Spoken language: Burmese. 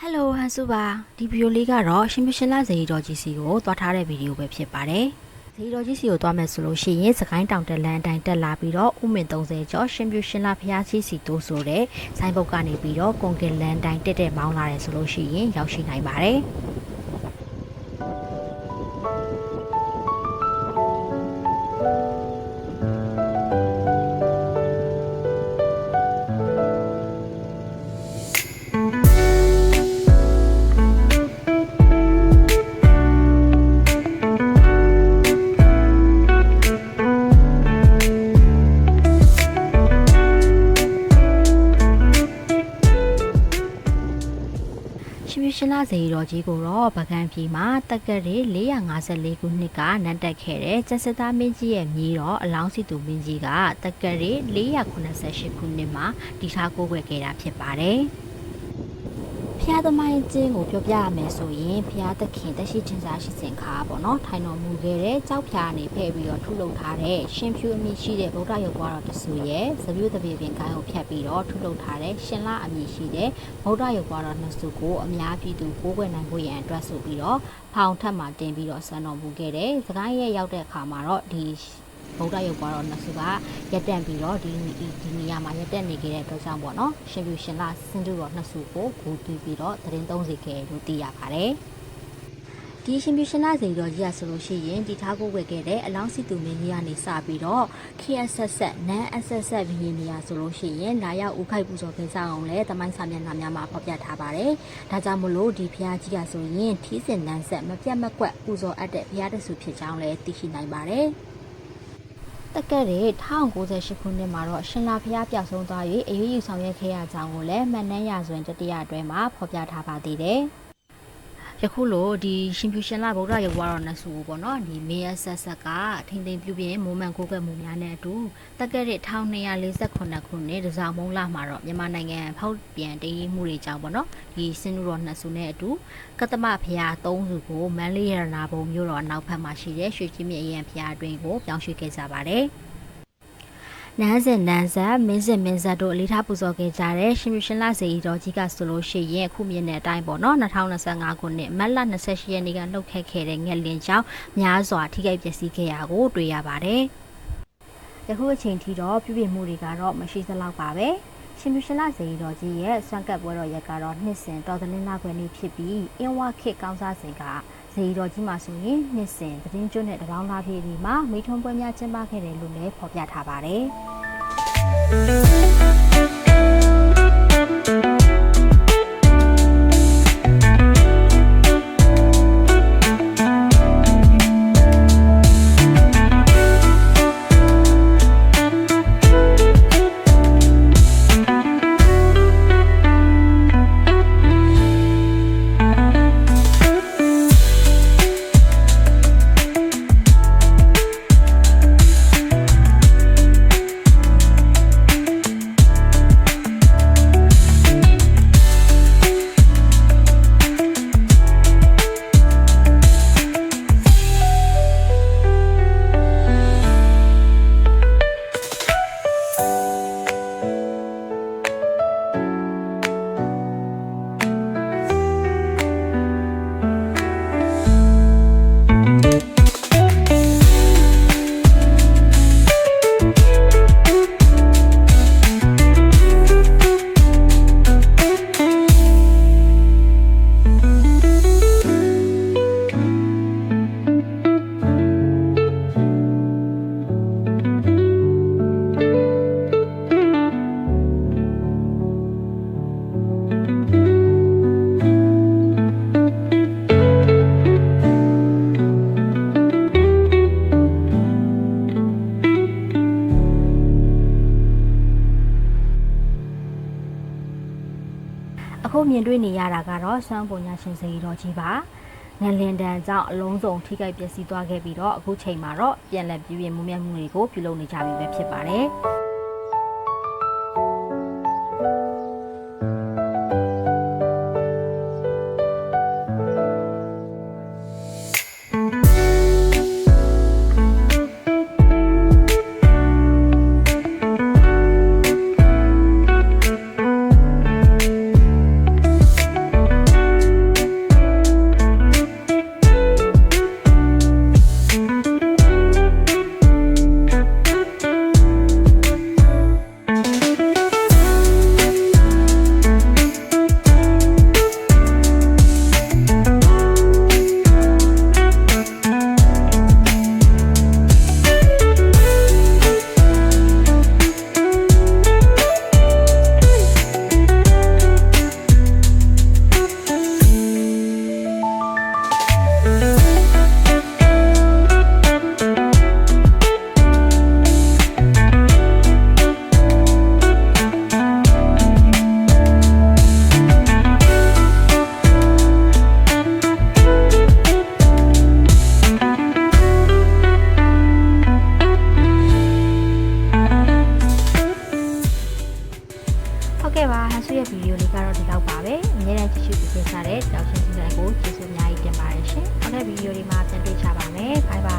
ဟယ်လိုဟန်စုပါဒီဗီဒီယိုလေးကတော့ရှင်မရှင်လာဇေယီတော်ကြီးစီကိုတွားထားတဲ့ဗီဒီယိုပဲဖြစ်ပါတယ်ဇေယီတော်ကြီးစီကိုတွားမယ်ဆိုလို့ရှိရင်စကိုင်းတောင်တက်လန်အတိုင်းတက်လာပြီးတော့ဥမင်30ကျော်ရှင်ပြူရှင်လာဖျားစီစီတိုးဆိုတဲ့ဆိုင်းဘုတ်ကနေပြီးတော့ကွန်ကင်လန်တိုင်းတက်တက်မောင်းလာတယ်ဆိုလို့ရှိရင်ရောက်ရှိနိုင်ပါတယ် ရှင်ပြူရှင်လာဇေယီတော်ကြီးကိုတော့ဗကန်ပြည်မှာတက်ကက်ရီ454ခုနှစ်ကနတ်တက်ခဲ့တဲ့ကျက်စသားမင်းကြီးရဲ့မြေတော်အလောင်းစီသူမင်းကြီးကတက်ကက်ရီ488ခုနှစ်မှာတည်ထားကိုးကွယ်ခဲ့တာဖြစ်ပါတယ်။ ဖျားသမိုင်းကျင်းကိုပြောပြရမယ်ဆိုရင်ဖျားသခင်တရှိချင်းစာရှိစဉ်ခါပေါ့နော်ထိုင်တော်မူခဲ့တဲ့ကြောက်ဖျားနေဖဲ့ပြီးတော့ထုလုပ်ထားတဲ့ရှင်ဖြူအမည်ရှိတဲ့ဗုဒ္ဓရုပ်ပွားတော်တဆူရဲ့သပြုတပြေပင်ကိုင်းကိုဖြတ်ပြီးတော့ထုလုပ်ထားတဲ့ရှင်လအမည်ရှိတဲ့ဗုဒ္ဓရုပ်ပွားတော်နှစ်စုကိုအများပြည်သူကိုးကွယ်နိုင်ဖို့ရန်အတွက်ဆိုပြီးတော့ဖောင်ထက်မှာတင်ပြီးတော့ဆန်တော်မူခဲ့တဲ့စကိုင်းရဲ့ရောက်တဲ့အခါမှာတော့ဒီ ဗုဒ္ဓရုပ်ပွားတော်နှစ်စုကရက်တန့်ပြီးတော့ဒီဒီဒီနေရာမှာရက်တန့်နေခဲ့တဲ့အတွက်ကြောင့်ပေါ့နော်ရှင်ပြူရှင်လစင်တူတော်နှစ်စုကိုဂူတူးပြီးတော့သတင်းသုံးစီခဲ့လို့သိရပါတယ်ဒီရှင်ပြူရှင်လစီတော်ကြီးရဆိုလို့ရှိရင်ဒီထားကိုဝယ်ခဲ့တဲ့အလောင်းစီသူမင်းကြီးကနေစပြီးတော့ KSS နန်း SS ဘီရင်နေရဆိုလို့ရှိရင်လာရောက်ဦးခိုက်ပူဇော်ခဲ့ကြအောင်လဲတမိုင်းစာမျက်နှာများမှာဖော်ပြထားပါတယ်။ဒါကြောင့်မလို့ဒီဖျားကြီးကဆိုရင်ထီးစင်နန်းဆက်မပြတ်မကွက်ပူဇော်အပ်တဲ့ဖျားတဆူဖြစ်ကြောင်းလဲသိရှိနိုင်ပါတယ်။ တက်ကက်တဲ့1098ခုနှစ်မှာတော့ရှင်လာဖျားပျောက်ဆုံးသွား၍အရေးယူဆောင်ရွက်ခဲ့ရကြောင်းကိုလည်းမှတ်နှမ်းရစွင်တတိယအတွဲမှာဖော်ပြထားပါသေးတယ်။ ယခုလိုဒီရှင်ဖြူရှင်လာဗုဒ္ဓရုပ်ဝါတော်နတ်စုကိုပေါ့နော်ဒီမေယဆက်ဆက်ကထိမ့်သိမ့်ပြုပြင်မိုးမှန်ကိုကဲ့မှုများနဲ့အတူတက်ကက်တဲ့1248ခုနှစ်တစားမုံလာမှာတော့မြန်မာနိုင်ငံဖောက်ပြန်တည်မှုတွေကြောင့်ပေါ့နော်ဒီစင်နူတော်နှစ်စုနဲ့အတူကတ္တမဖျား၃စုကိုမန်းလေးရတနာဘုံမြို့တော်နောက်ဖက်မှာရှိတဲ့ရွှေချင်းမြအရန်ဖျားအတွင်းကိုပြောင်းရွှေ့ခဲ့ကြပါတယ်။ နန်းစင်နန်းဆက်မင်းစင်မင်းဆက်တို့အလေးထားပူဇော်ခဲ့ကြတဲ့ရှင်မြရှင်လစေရီတော်ကြီးကဆိုလို့ရှိရင်အခုမြင်တဲ့အတိုင်းပေါ့နော်2025ခုနှစ်မတ်လ28ရက်နေ့ကလှုပ်ခတ်ခဲ့တဲ့ငက်လင်ကြောင့်များစွာထိခိုက်ပျက်စီးခဲ့ရကိုတွေ့ရပါတယ်။ယခုအချိန်ထိတော့ပြုပြင်မှုတွေကတော့မရှိသလောက်ပါပဲ။ ရှင်မြရှင်လစေရီတော်ကြီးရဲ့ဆွမ်းကပ်ပွဲတော်ရက်ကတော့နှစ်စဉ်တော်သလင်းနာခွဲနေ့ဖြစ်ပြီးအင်းဝခေတ်ကောင်းစားစဉ်ကဇေယီတော်ကြီးမှာဆိုရင်နှစ်စဉ်သတင်းကျွတ်နဲ့တပေါင်းသားပြည်ဒီမှာမိထုံးပွဲများကျင်းပခဲ့တယ်လို့လည်းဖော်ပြထားပါတယ်။ မြင်တွေ့နေရတာကတော့စွမ်းပုံညာရှင်စေရီတော်ကြီးပါငလင်တန်ကြောင့်အလုံးစုံထိခိုက်ပျက်စီးသွားခဲ့ပြီးတော့အခုချိန်မှာတော့ပြန်လည်ပြည်ပြင်းမှုမြတ်မှုတွေကိုပြုလုပ်နေကြပြီပဲဖြစ်ပါတယ် video တွေမှာပြန်တွေ့ကြပါမယ်။ Bye bye